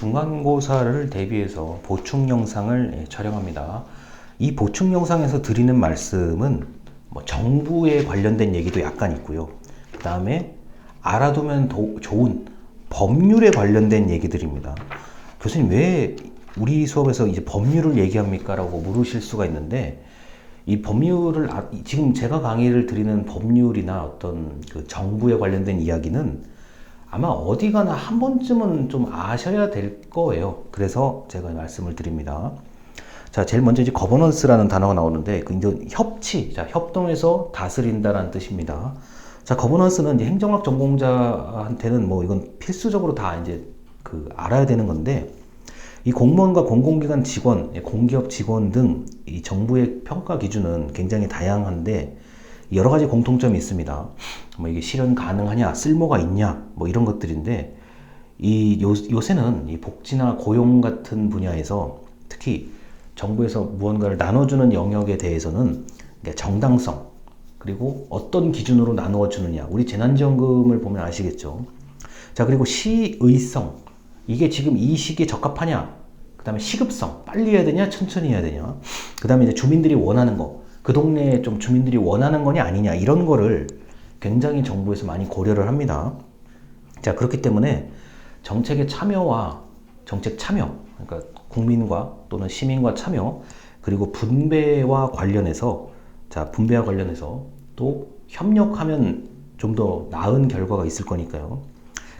중간고사를 대비해서 보충 영상을 예, 촬영합니다. 이 보충 영상에서 드리는 말씀은 뭐 정부에 관련된 얘기도 약간 있고요. 그 다음에 알아두면 도- 좋은 법률에 관련된 얘기들입니다. 교수님 왜 우리 수업에서 이제 법률을 얘기합니까? 라고 물으실 수가 있는데 이 법률을 아- 지금 제가 강의를 드리는 법률이나 어떤 그 정부에 관련된 이야기는 아마 어디 가나 한 번쯤은 좀 아셔야 될 거예요. 그래서 제가 말씀을 드립니다. 자, 제일 먼저 이제 거버넌스라는 단어가 나오는데 그 이제 협치, 자, 협동해서 다스린다라는 뜻입니다. 자, 거버넌스는 이제 행정학 전공자한테는 뭐 이건 필수적으로 다 이제 그 알아야 되는 건데 이 공무원과 공공기관 직원, 예, 공기업 직원 등 이 정부의 평가 기준은 굉장히 다양한데 여러 가지 공통점이 있습니다. 뭐 이게 실현 가능하냐, 쓸모가 있냐, 뭐 이런 것들인데 이 요, 요새는 이 복지나 고용 같은 분야에서 특히 정부에서 무언가를 나눠주는 영역에 대해서는 정당성 그리고 어떤 기준으로 나누어 주느냐. 우리 재난지원금을 보면 아시겠죠. 자 그리고 시의성. 이게 지금 이 시기에 적합하냐? 그 다음에 시급성. 빨리 해야 되냐? 천천히 해야 되냐? 그 다음에 이제 주민들이 원하는 거 그 동네에 좀 주민들이 원하는 거냐 아니냐 이런 거를 굉장히 정부에서 많이 고려를 합니다. 자 그렇기 때문에 정책의 참여와 정책 참여 그러니까 국민과 또는 시민과 참여 그리고 분배와 관련해서 자 분배와 관련해서 또 협력하면 좀 더 나은 결과가 있을 거니까요.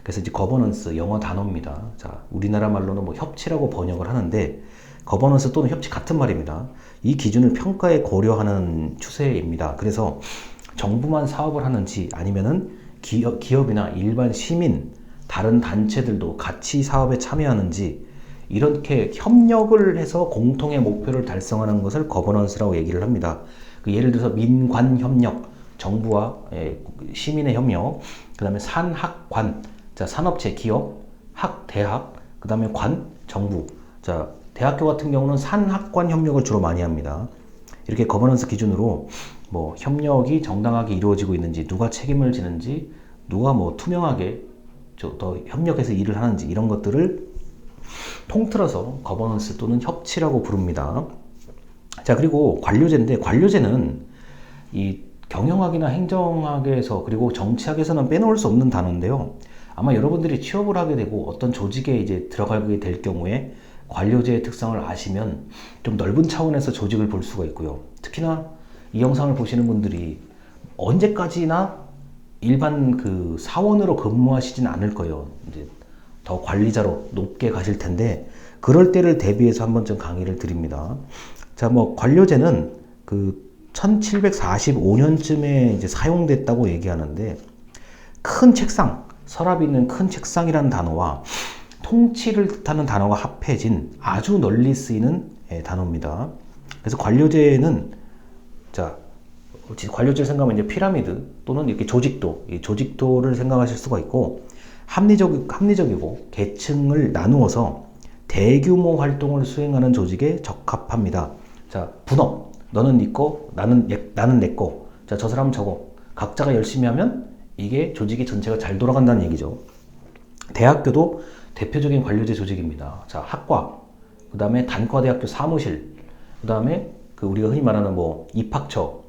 그래서 이제 거버넌스 영어 단어입니다. 자 우리나라 말로는 뭐 협치라고 번역을 하는데 거버넌스 또는 협치 같은 말입니다. 이 기준을 평가에 고려하는 추세입니다. 그래서 정부만 사업을 하는지 아니면은 기업, 기업이나 일반 시민 다른 단체들도 같이 사업에 참여하는지 이렇게 협력을 해서 공통의 목표를 달성하는 것을 거버넌스라고 얘기를 합니다. 그 예를 들어서 민관 협력, 정부와 예, 시민의 협력, 그 다음에 산학관, 자 산업체, 기업, 학, 대학, 그 다음에 관, 정부. 자 대학교 같은 경우는 산학관 협력을 주로 많이 합니다. 이렇게 거버넌스 기준으로 뭐 협력이 정당하게 이루어지고 있는지 누가 책임을 지는지 누가 뭐 투명하게 저더 협력해서 일을 하는지 이런 것들을 통틀어서 거버넌스 또는 협치라고 부릅니다. 자 그리고 관료제인데 관료제는 이 경영학이나 행정학에서 그리고 정치학에서는 빼놓을 수 없는 단어인데요. 아마 여러분들이 취업을 하게 되고 어떤 조직에 이제 들어가게 될 경우에 관료제의 특성을 아시면 좀 넓은 차원에서 조직을 볼 수가 있고요. 특히나 이 영상을 보시는 분들이 언제까지나 일반 그 사원으로 근무하시진 않을 거예요. 이제 더 관리자로 높게 가실 텐데 그럴 때를 대비해서 한 번쯤 강의를 드립니다. 자, 뭐 관료제는 그 1745년쯤에 이제 사용됐다고 얘기하는데 큰 책상, 서랍이 있는 큰 책상이라는 단어와 통치를 뜻하는 단어가 합해진 아주 널리 쓰이는 예, 단어입니다. 그래서 관료제는 자 관료제를 생각하면 이제 피라미드 또는 이렇게 조직도, 이 조직도를 생각하실 수가 있고 합리적 합리적이고 계층을 나누어서 대규모 활동을 수행하는 조직에 적합합니다. 자 분업, 너는 네 거, 나는 얘- 나는 내 거. 자저 사람은 저거. 각자가 열심히 하면 이게 조직이 전체가 잘 돌아간다는 얘기죠. 대학교도 대표적인 관료제 조직입니다. 자, 학과, 그 다음에 단과대학교 사무실, 그 다음에 그 우리가 흔히 말하는 뭐 입학처,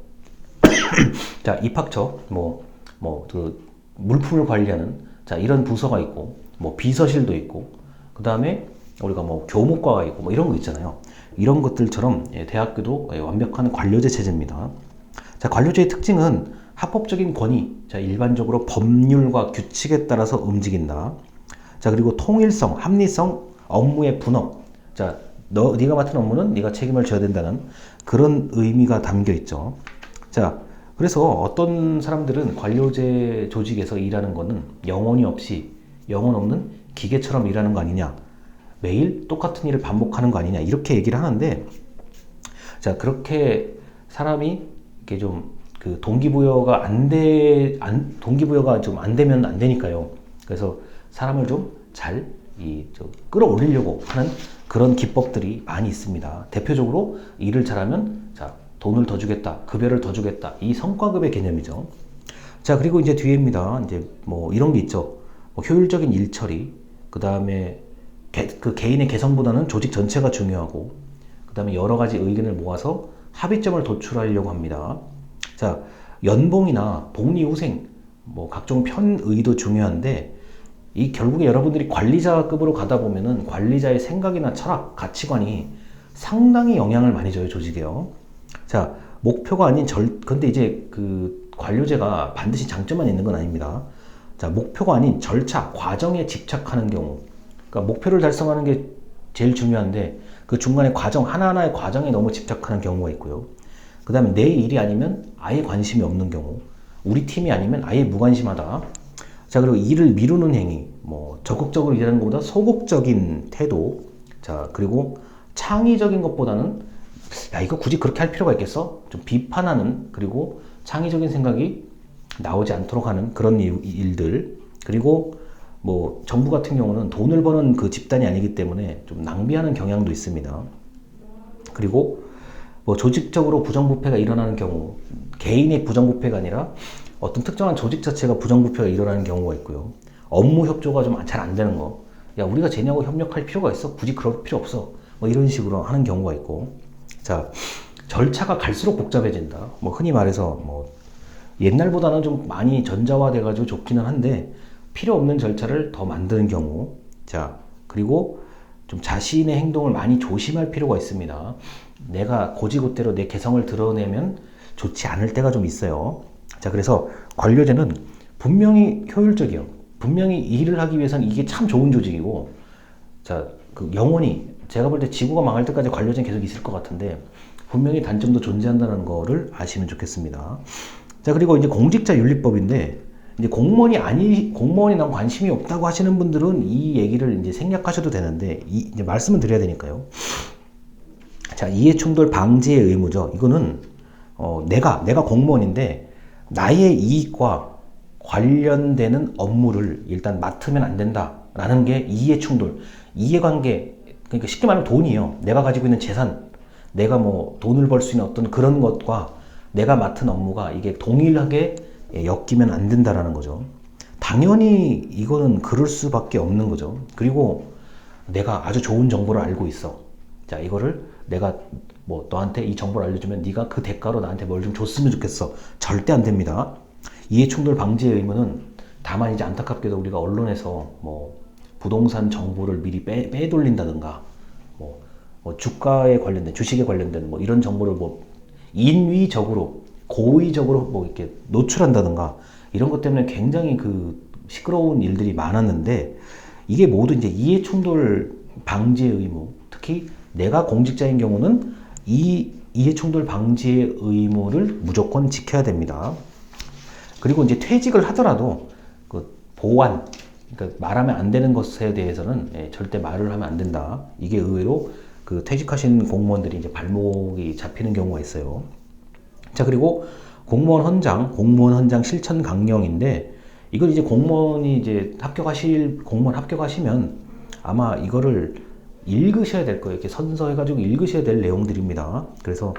자, 입학처, 뭐, 뭐, 그 물품을 관리하는 자, 이런 부서가 있고, 뭐 비서실도 있고, 그 다음에 우리가 뭐 교목과가 있고, 뭐 이런 거 있잖아요. 이런 것들처럼 예, 대학교도 예, 완벽한 관료제 체제입니다. 자, 관료제의 특징은 합법적인 권위, 자, 일반적으로 법률과 규칙에 따라서 움직인다. 자, 그리고 통일성, 합리성, 업무의 분업. 자, 너 네가 맡은 업무는 네가 책임을 져야 된다는 그런 의미가 담겨 있죠. 자, 그래서 어떤 사람들은 관료제 조직에서 일하는 거는 영혼이 없이 영혼 없는 기계처럼 일하는 거 아니냐. 매일 똑같은 일을 반복하는 거 아니냐. 이렇게 얘기를 하는데 자, 그렇게 사람이 이렇게 좀 그 동기부여가 안 돼, 안, 동기부여가 좀 안 되면 안 되니까요. 그래서 사람을 좀 잘, 이, 저, 끌어올리려고 하는 그런 기법들이 많이 있습니다. 대표적으로 일을 잘하면, 자, 돈을 더 주겠다, 급여를 더 주겠다. 이 성과급의 개념이죠. 자, 그리고 이제 뒤에입니다. 이제 뭐 이런 게 있죠. 뭐 효율적인 일 처리, 그 다음에 개, 그 개인의 개성보다는 조직 전체가 중요하고 그 다음에 여러 가지 의견을 모아서 합의점을 도출하려고 합니다. 자, 연봉이나 복리 후생 뭐 각종 편의도 중요한데 이 결국에 여러분들이 관리자급으로 가다 보면은 관리자의 생각이나 철학, 가치관이 상당히 영향을 많이 줘요, 조직에요. 자, 목표가 아닌 절, 근데 이제 그 관료제가 반드시 장점만 있는 건 아닙니다. 자, 목표가 아닌 절차, 과정에 집착하는 경우. 그러니까 목표를 달성하는 게 제일 중요한데 그 중간에 과정, 하나하나의 과정에 너무 집착하는 경우가 있고요. 그 다음에 내 일이 아니면 아예 관심이 없는 경우. 우리 팀이 아니면 아예 무관심하다. 자, 그리고 일을 미루는 행위. 뭐, 적극적으로 일하는 것보다 소극적인 태도. 자, 그리고 창의적인 것보다는 야, 이거 굳이 그렇게 할 필요가 있겠어? 좀 비판하는, 그리고 창의적인 생각이 나오지 않도록 하는 그런 일- 일들. 그리고 뭐, 정부 같은 경우는 돈을 버는 그 집단이 아니기 때문에 좀 낭비하는 경향도 있습니다. 그리고 뭐 조직적으로 부정부패가 일어나는 경우 개인의 부정부패가 아니라 어떤 특정한 조직 자체가 부정부패가 일어나는 경우가 있고요. 업무 협조가 좀 잘 안 되는 거. 야 우리가 쟤네하고 협력할 필요가 있어? 굳이 그럴 필요 없어. 뭐 이런 식으로 하는 경우가 있고. 자 절차가 갈수록 복잡해진다. 뭐 흔히 말해서 뭐 옛날보다는 좀 많이 전자화돼가지고 좋기는 한데 필요 없는 절차를 더 만드는 경우. 자 그리고 좀 자신의 행동을 많이 조심할 필요가 있습니다. 내가 고지고대로 내 개성을 드러내면 좋지 않을 때가 좀 있어요. 자, 그래서 관료제는 분명히 효율적이요. 분명히 일을 하기 위해서는 이게 참 좋은 조직이고, 자, 그 영원히 제가 볼 때 지구가 망할 때까지 관료제는 계속 있을 것 같은데, 분명히 단점도 존재한다는 거를 아시면 좋겠습니다. 자, 그리고 이제 공직자 윤리법인데, 이제 공무원이 아니, 공무원이 난 관심이 없다고 하시는 분들은 이 얘기를 이제 생략하셔도 되는데, 이, 이제 말씀을 드려야 되니까요. 자, 이해충돌 방지의 의무죠. 이거는 어, 내가 내가 공무원인데 나의 이익과 관련되는 업무를 일단 맡으면 안 된다라는 게 이해 충돌, 이해관계 그러니까 쉽게 말하면 돈이요. 내가 가지고 있는 재산, 내가 뭐 돈을 벌 수 있는 어떤 그런 것과 내가 맡은 업무가 이게 동일하게 예, 엮이면 안 된다라는 거죠. 당연히 이거는 그럴 수밖에 없는 거죠. 그리고 내가 아주 좋은 정보를 알고 있어. 자, 이거를 내가 뭐 너한테 이 정보를 알려주면 네가 그 대가로 나한테 뭘 좀 줬으면 좋겠어. 절대 안 됩니다. 이해충돌 방지의 의무는 다만 이제 안타깝게도 우리가 언론에서 뭐 부동산 정보를 미리 빼, 빼돌린다든가 뭐, 뭐 주가에 관련된 주식에 관련된 뭐 이런 정보를 뭐 인위적으로 고의적으로 뭐 이렇게 노출한다든가 이런 것 때문에 굉장히 그 시끄러운 일들이 많았는데 이게 모두 이제 이해 충돌 방지의 의무 특히 내가 공직자인 경우는 이 이해 충돌 방지의 의무를 무조건 지켜야 됩니다. 그리고 이제 퇴직을 하더라도 그 보완 그러니까 말하면 안 되는 것에 대해서는 예, 절대 말을 하면 안 된다. 이게 의외로 그 퇴직하신 공무원들이 이제 발목이 잡히는 경우가 있어요. 자 그리고 공무원 헌장, 공무원 헌장 실천 강령인데 이걸 이제 공무원이 이제 합격하실 공무원 합격하시면 아마 이거를 읽으셔야 될 거예요. 이렇게 선서해가지고 읽으셔야 될 내용들입니다. 그래서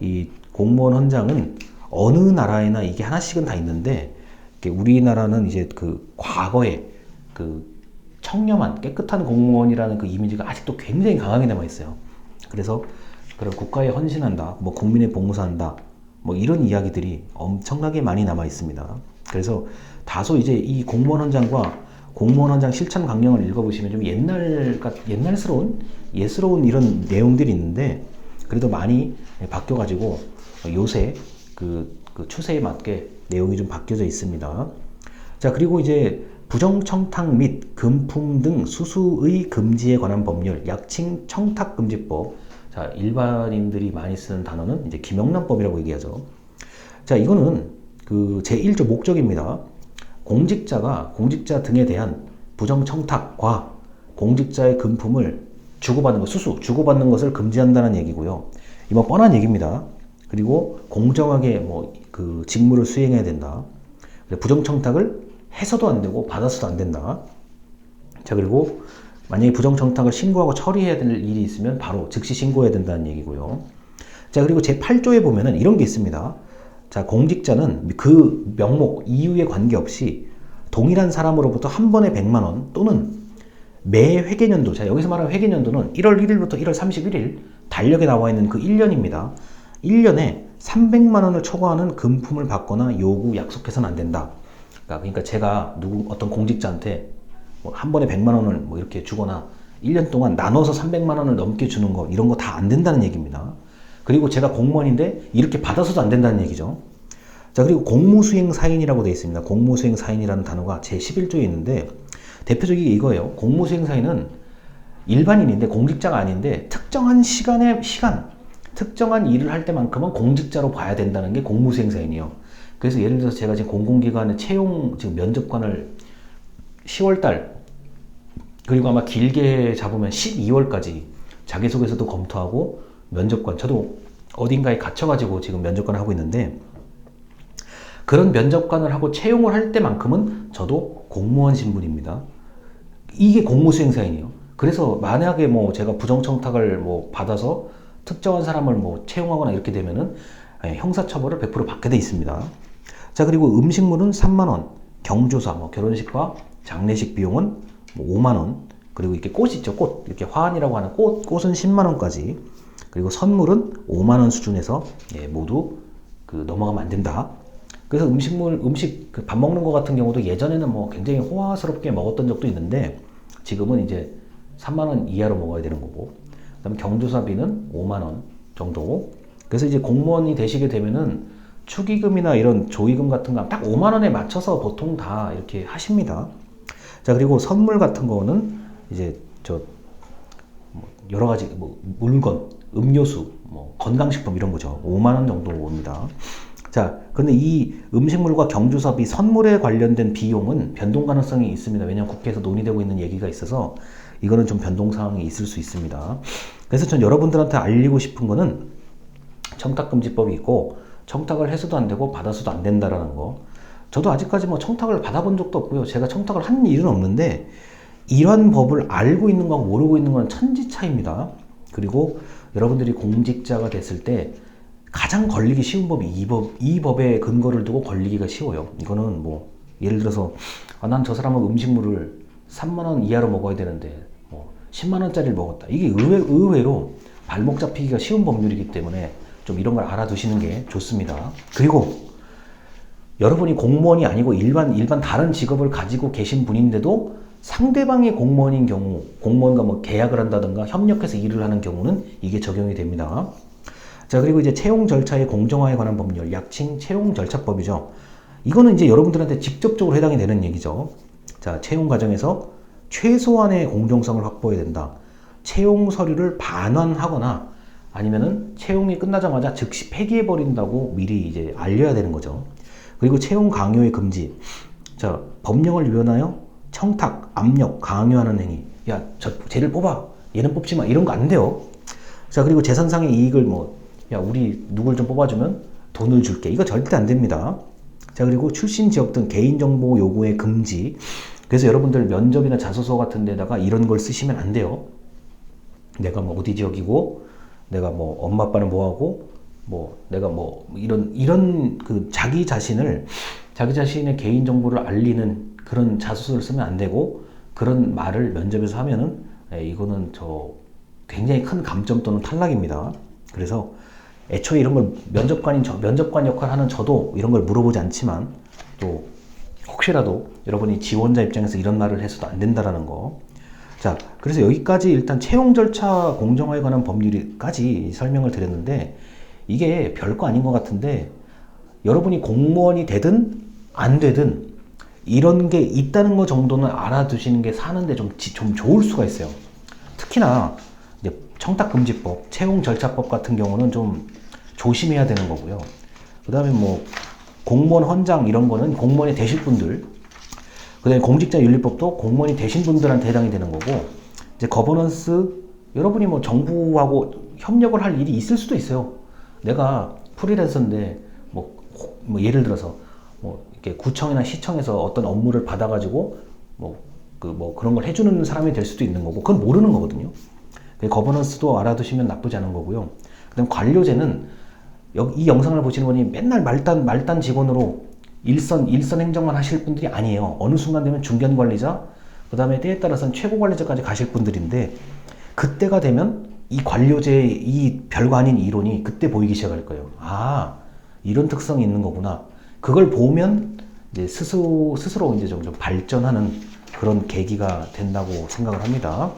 이 공무원 헌장은 어느 나라에나 이게 하나씩은 다 있는데 우리나라는 이제 그 과거에 그 청렴한 깨끗한 공무원이라는 그 이미지가 아직도 굉장히 강하게 남아 있어요. 그래서 그런 국가에 헌신한다, 뭐 국민에 봉사한다, 뭐 이런 이야기들이 엄청나게 많이 남아 있습니다. 그래서 다소 이제 이 공무원 헌장과 공무원 헌장 실천 강령을 읽어보시면 좀 옛날 같 옛날스러운 예스러운 이런 내용들이 있는데 그래도 많이 바뀌어가지고 요새 그, 그 추세에 맞게 내용이 좀 바뀌어져 있습니다. 자 그리고 이제 부정청탁 및 금품 등 수수의 금지에 관한 법률 약칭 청탁금지법. 자 일반인들이 많이 쓰는 단어는 이제 김영란법이라고 얘기하죠. 자 이거는 그 제1조 목적입니다. 공직자가 공직자 등에 대한 부정청탁과 공직자의 금품을 주고받는 것 수수 주고받는 것을 금지한다는 얘기고요. 이뭐 뻔한 얘기입니다 그리고 공정하게 뭐 그 직무를 수행해야 된다 부정청탁을 해서도 안 되고 받아서도 안 된다. 자 그리고 만약에 부정청탁을 신고하고 처리해야 될 일이 있으면 바로 즉시 신고해야 된다는 얘기고요. 자 그리고 제 8조에 보면은 이런 게 있습니다. 자 공직자는 그 명목 이유에 관계없이 동일한 사람으로부터 한 번에 100만 원 또는 매 회계년도, 자, 여기서 말하는 회계년도는 1월 1일부터 1월 31일 달력에 나와 있는 그 1년입니다. 1년에 300만 원을 초과하는 금품을 받거나 요구, 약속해서는 안 된다. 그러니까, 그러니까 제가 누구 어떤 공직자한테 뭐한 번에 100만 원을 뭐 이렇게 주거나 1년 동안 나눠서 300만 원을 넘게 주는 거 이런 거 다 안 된다는 얘기입니다. 그리고 제가 공무원인데 이렇게 받아서도 안 된다는 얘기죠. 자, 그리고 공무수행 사인이라고 되어 있습니다. 공무수행 사인이라는 단어가 제 11조에 있는데 대표적인 게 이거예요. 공무수행 사인은 일반인인데 공직자가 아닌데 특정한 시간에 시간, 특정한 일을 할 때만큼은 공직자로 봐야 된다는 게 공무수행 사인이에요. 그래서 예를 들어서 제가 지금 공공기관에 채용 지금 면접관을 10월달 그리고 아마 길게 잡으면 12월까지 자기소개서도 검토하고 면접관 저도 어딘가에 갇혀가지고 지금 면접관을 하고 있는데 그런 면접관을 하고 채용을 할 때만큼은 저도 공무원 신분입니다. 이게 공무수행 사인이에요. 그래서 만약에 뭐 제가 부정청탁을 뭐 받아서 특정한 사람을 뭐 채용하거나 이렇게 되면은 예, 형사처벌을 100% 받게 돼 있습니다. 자 그리고 음식물은 3만 원, 경조사, 뭐 결혼식과 장례식 비용은 뭐 5만 원, 그리고 이렇게 꽃 있죠, 꽃 이렇게 화환이라고 하는 꽃, 꽃은 10만 원까지, 그리고 선물은 5만 원 수준에서 예, 모두 그 넘어가면 안 된다. 그래서 음식물, 음식 그 밥 먹는 거 같은 경우도 예전에는 뭐 굉장히 호화스럽게 먹었던 적도 있는데 지금은 이제 3만 원 이하로 먹어야 되는 거고, 그다음에 경조사비는 5만 원 정도. 그래서 이제 공무원이 되시게 되면은 축의금이나 이런 조의금 같은 거 딱 5만 원에 맞춰서 보통 다 이렇게 하십니다. 자 그리고 선물 같은 거는 이제 저뭐 여러 가지 뭐 물건, 음료수, 뭐 건강식품 이런 거죠. 5만 원 정도입니다. 자, 그런데 이 음식물과 경주사비 선물에 관련된 비용은 변동 가능성이 있습니다. 왜냐하면 국회에서 논의되고 있는 얘기가 있어서 이거는 좀 변동 사항이 있을 수 있습니다. 그래서 전 여러분들한테 알리고 싶은 거는 청탁금지법이 있고 청탁을 해서도 안 되고 받아서도 안 된다라는 거. 저도 아직까지 뭐 청탁을 받아본 적도 없고요. 제가 청탁을 한 일은 없는데 이런 법을 알고 있는 거하고 모르고 있는 건 천지 차이입니다. 그리고 여러분들이 공직자가 됐을 때 가장 걸리기 쉬운 법이 이 법, 이 법에 근거를 두고 걸리기가 쉬워요. 이거는 뭐 예를 들어서 아, 난저 사람은 음식물을 3만 원 이하로 먹어야 되는데 뭐 10만 원짜리를 먹었다. 이게 의외, 의외로 발목 잡히기가 쉬운 법률이기 때문에 좀 이런 걸 알아두시는 게 좋습니다. 그리고 여러분이 공무원이 아니고 일반 일반 다른 직업을 가지고 계신 분인데도 상대방이 공무원인 경우 공무원과 뭐 계약을 한다든가 협력해서 일을 하는 경우는 이게 적용이 됩니다. 자 그리고 이제 채용 절차의 공정화에 관한 법률 약칭 채용 절차법이죠. 이거는 이제 여러분들한테 직접적으로 해당이 되는 얘기죠. 자 채용 과정에서 최소한의 공정성을 확보해야 된다. 채용 서류를 반환하거나 아니면은 채용이 끝나자마자 즉시 폐기해 버린다고 미리 이제 알려야 되는 거죠. 그리고 채용 강요의 금지. 자, 법령을 위반하여 청탁, 압력, 강요하는 행위. 야, 저 쟤를 뽑아. 얘는 뽑지 마. 이런 거 안 돼요. 자, 그리고 재산상의 이익을 뭐, 야, 우리 누굴 좀 뽑아주면 돈을 줄게. 이거 절대 안 됩니다. 자, 그리고 출신 지역 등 개인정보 요구의 금지. 그래서 여러분들 면접이나 자소서 같은 데다가 이런 걸 쓰시면 안 돼요. 내가 뭐 어디 지역이고, 내가 뭐 엄마 아빠는 뭐하고, 뭐 내가 뭐 이런 이런 그 자기 자신을 자기 자신의 개인 정보를 알리는 그런 자소서를 쓰면 안 되고 그런 말을 면접에서 하면은 예, 이거는 저 굉장히 큰 감점 또는 탈락입니다. 그래서 애초에 이런 걸 면접관인 저 면접관 역할 하는 저도 이런 걸 물어보지 않지만 또 혹시라도 여러분이 지원자 입장에서 이런 말을 해서도 안 된다라는 거. 자, 그래서 여기까지 일단 채용 절차 공정화에 관한 법률까지 설명을 드렸는데 이게 별거 아닌 것 같은데 여러분이 공무원이 되든 안 되든 이런 게 있다는 것 정도는 알아두시는 게 사는데 좀, 지- 좀 좋을 수가 있어요. 특히나 청탁금지법, 채용절차법 같은 경우는 좀 조심해야 되는 거고요. 그 다음에 뭐 공무원 헌장 이런 거는 공무원이 되실 분들, 그 다음에 공직자 윤리법도 공무원이 되신 분들한테 해당이 되는 거고, 이제 거버넌스, 여러분이 뭐 정부하고 협력을 할 일이 있을 수도 있어요. 내가 프리랜서인데 뭐, 호- 뭐 예를 들어서 뭐 이렇게 구청이나 시청에서 어떤 업무를 받아가지고 뭐 그 뭐 그런 걸 해주는 사람이 될 수도 있는 거고 그건 모르는 거거든요. 그 거버넌스도 알아두시면 나쁘지 않은 거고요. 그다음 관료제는 이 영상을 보시는 분이 맨날 말단 말단 직원으로 일선 일선 행정만 하실 분들이 아니에요. 어느 순간 되면 중견 관리자 그 다음에 때에 따라서는 최고 관리자까지 가실 분들인데 그때가 되면 이 관료제의 이 별거 아닌 이론이 그때 보이기 시작할 거예요. 아, 이런 특성이 있는 거구나. 그걸 보면 이제 스스로, 스스로 이제 점점 발전하는 그런 계기가 된다고 생각을 합니다.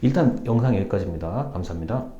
일단 영상 여기까지입니다. 감사합니다.